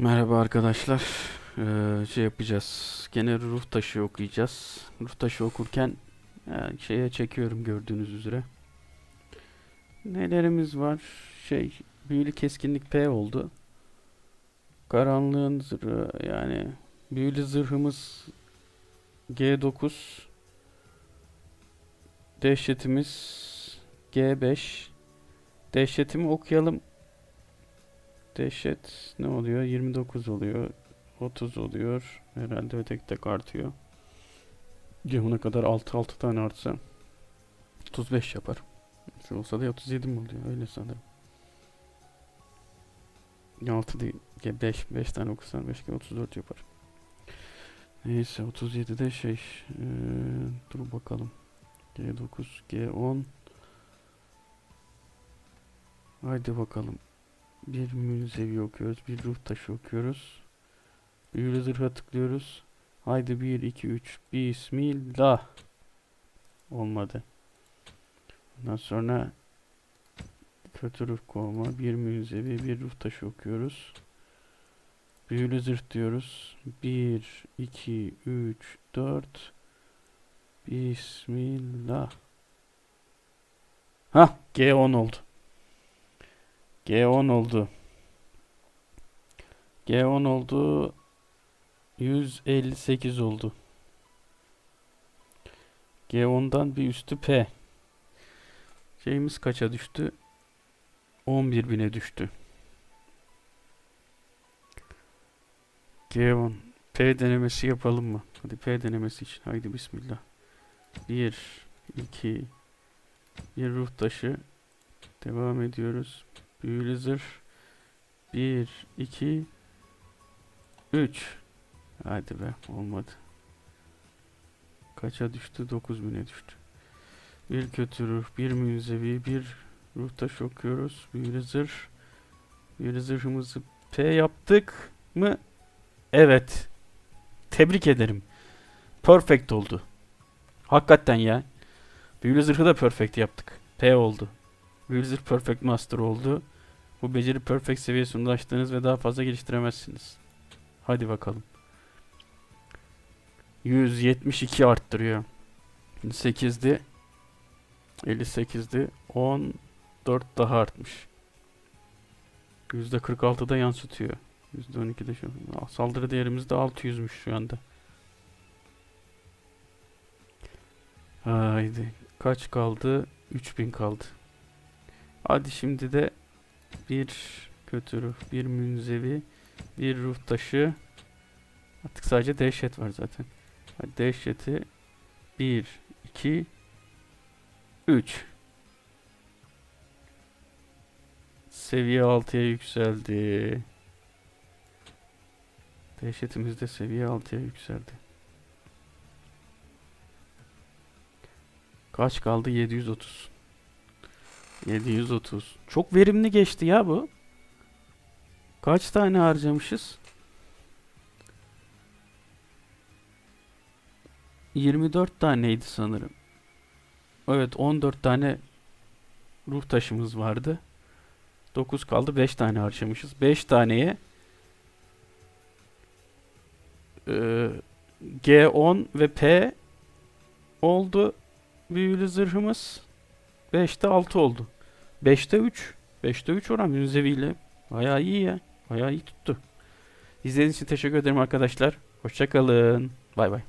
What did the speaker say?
Merhaba arkadaşlar. Ee, şey yapacağız. Gene ruh taşı okuyacağız. Ruh taşı okurken e, şeye çekiyorum gördüğünüz üzere. Nelerimiz var? Şey, büyülü keskinlik P oldu. Karanlığın zırhı yani büyülü zırhımız G9. Dehşetimiz G5. Dehşetimi okuyalım. Dehşet ne oluyor? 29 oluyor. 30 oluyor. Herhalde ve tek artıyor. Cihuna kadar 6 6 tane artsa 35 yapar. Şu olsa da 37 mi oluyor? Öyle sanırım. 6 değil. 5 5 tane okursan 5 kere 34 yapar. Neyse 37'de şey eee, dur bakalım. G9 G10 Haydi bakalım. Bir münzevi okuyoruz. Bir ruh taşı okuyoruz. Büyülü zırha tıklıyoruz. Haydi 1, 2, 3. Bismillah. Olmadı. Ondan sonra kötü ruh kovma. Bir münzevi, bir ruh taşı okuyoruz. Büyülü zırh diyoruz. 1, 2, 3, 4. Bismillah. Hah G10 oldu. G10 oldu. G10 oldu. 158 oldu. G10'dan bir üstü P. Şeyimiz kaça düştü? 11.000'e düştü. G10. P denemesi yapalım mı? Hadi P denemesi için. Haydi bismillah. 1 2 bir ruh taşı. Devam ediyoruz. Büyülü zırh. 1, 2, 3. Hadi be olmadı. Kaça düştü? 9000'e düştü. Bir kötü ruh, bir münzevi, bir ruh okuyoruz. Büyülü zırh. Büyülü zırhımızı P yaptık mı? Evet. Tebrik ederim. Perfect oldu. Hakikaten ya. Büyülü zırhı da perfect yaptık. P oldu. Wizard Perfect Master oldu. Bu beceri Perfect seviyesine ulaştınız ve daha fazla geliştiremezsiniz. Hadi bakalım. 172 arttırıyor. 8'di. 58'di. 14 daha artmış. %46'da yansıtıyor. %12'de şu. Saldırı değerimiz de 600'müş şu anda. Haydi. Kaç kaldı? 3000 kaldı. Hadi şimdi de bir kötü ruh, bir münzevi, bir ruh taşı. Artık sadece dehşet var zaten. Hadi dehşeti 1, 2, 3. Seviye 6'ya yükseldi. Dehşetimiz de seviye 6'ya yükseldi. Kaç kaldı? 730. 730. Çok verimli geçti ya bu. Kaç tane harcamışız? 24 taneydi sanırım. Evet 14 tane ruh taşımız vardı. 9 kaldı 5 tane harcamışız. 5 taneye eee, G10 ve P oldu büyülü zırhımız. 5'te 6 oldu. 5'te 3. 5'te 3 oran Münzevi ile. Bayağı iyi ya. Bayağı iyi tuttu. İzlediğiniz için teşekkür ederim arkadaşlar. Hoşçakalın. Bay bay.